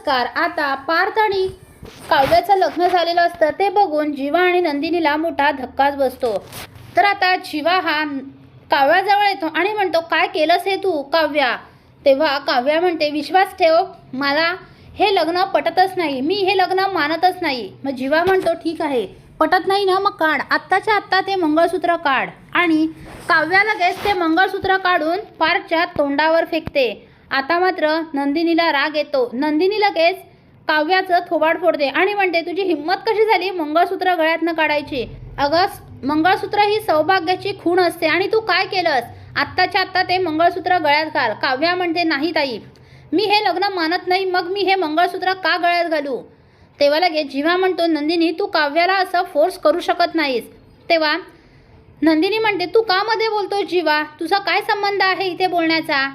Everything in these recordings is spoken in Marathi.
नमस्कार. आता पार्थ आणि काव्याचं लग्न झालेलं असतं ते बघून जीवा आणि नंदिनीला मोठा धक्काच बसतो. तर आता जीवा हा काव्याजवळ येतो आणि म्हणतो काय केलंस हे तू काव्या? तेव्हा काव्या म्हणते विश्वास ठेव मला हे लग्न पटतच नाही मी हे लग्न मानतच नाही. मग जीवा म्हणतो ठीक आहे पटत नाही ना मग काढ आत्ताच्या आत्ता ते मंगळसूत्र काढ. आणि काव्या लगेच ते मंगळसूत्र काढून पार्थच्या तोंडावर फेकते. आता मात्र नंदिनीला राग येतो. नंदिनी लगेच काव्याचं थोबाड फोडते आणि म्हणते तुझी हिंमत कशी झाली मंगळसूत्र गळ्यातनं काढायची? अगं मंगळसूत्र ही सौभाग्याची खूण असते आणि तू काय केलंस? आत्ताच्या आत्ता ते मंगळसूत्र गळ्यात घाल. काव्या म्हणते नाही ताई मी हे लग्न मानत नाही मग मी हे मंगळसूत्र का गळ्यात घालू? तेव्हा लगेच जीवा म्हणतो नंदिनी तू काव्याला असं फोर्स करू शकत नाहीस. तेव्हा नंदिनी म्हणते तू का मध्ये जिवा जीवा तुझा काय संबंध आहे इथे बोलण्याचा?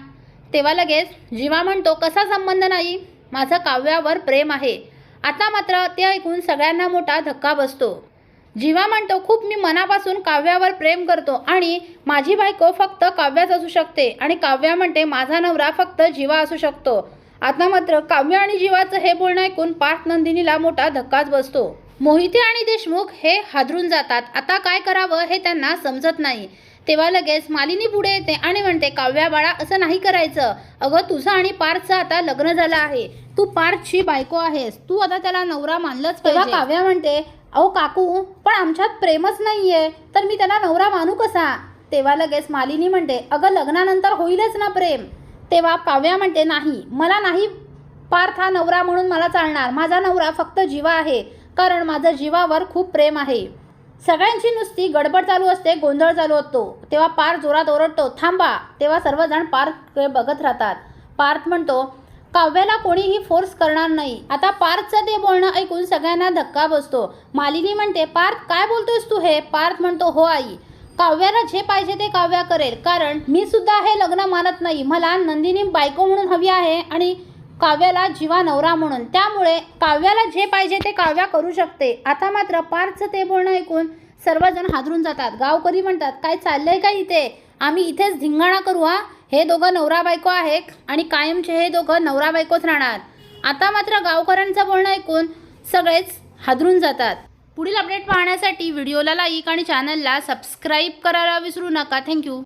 तेव्हा लगेच जीवा म्हणतो कसा संबंध नाही? माझं काव्यावर प्रेम आहे. आता मात्र ते ऐकून सगळ्यांना मोठा धक्का बसतो. जीवा म्हणतो खूप मी मनापासून काव्यावर प्रेम करतो आणि माझी बायको फक्त काव्याच असू शकते आणि काव्या म्हणते माझा नवरा फक्त जीवा असू शकतो. आता मात्र काव्य आणि जीवाचं हे बोलणं ऐकून पार्थ नंदिनीला मोठा धक्काच बसतो. मोहिते आणि देशमुख हे हादरून जातात. आता काय करावं हे त्यांना समजत नाही. तेव्हा लगेच मालिनी पुढे येते आणि म्हणते काव्या बाळा असं नाही करायचं. अगं तुझं आणि पार्थचं आता लग्न झालं आहे. तू पार्थची बायको आहेस. तू आता त्याला नवरा मानलंच तेव्हा काव्या म्हणते अहो काकू पण आमच्यात प्रेमच नाहीये. तर मी त्याला नवरा मानू कसा? तेव्हा लगेच मालिनी म्हणते अगं लग्नानंतर होईलच ना प्रेम. तेव्हा काव्या म्हणते नाही मला नाही पार्थ हा नवरा म्हणून मला चालणार. माझा नवरा फक्त जीवा आहे. कारण माझं जीवावर खूप प्रेम आहे. सगळ्यांची नुसती गडबड चालू असते गोंधळ चालू असतो. तेव्हा पार जोरात ओरडतो थांबा. तेव्हा सर्वजण पार्थकडे बघत राहतात. पार्थ म्हणतो काव्याला कोणीही फोर्स करणार नाही. आता पार्थचं ते बोलणं ऐकून सगळ्यांना धक्का बसतो. मालिनी म्हणते पार्थ काय बोलतोयस तू हे? पार्थ म्हणतो हो आई. काव्याला जे पाहिजे ते काव्या करेल. कारण मी सुद्धा हे लग्न मानत नाही. मला नंदिनी बायको म्हणून हवी आहे आणि काव्याला जीवा नवरा म्हणून. त्यामुळे काव्याला जे पाहिजे ते काव्या करू शकते. आता मात्र पार्थचं ते बोलणं ऐकून सर्वजण हादरून जातात. गावकरी म्हणतात काय चाललंय का इथे? आम्ही इथेच धिंगाणा करू हा? हे दोघं नवरा बायको आहे आणि कायमचे हे दोघं नवरा बायकोच राहणार. आता मात्र गावकऱ्यांचं बोलणं ऐकून सगळेच हादरून जातात. पुढील अपडेट पाहण्यासाठी व्हिडिओला लाईक आणि चॅनलला सबस्क्राईब करायला विसरू नका. थँक्यू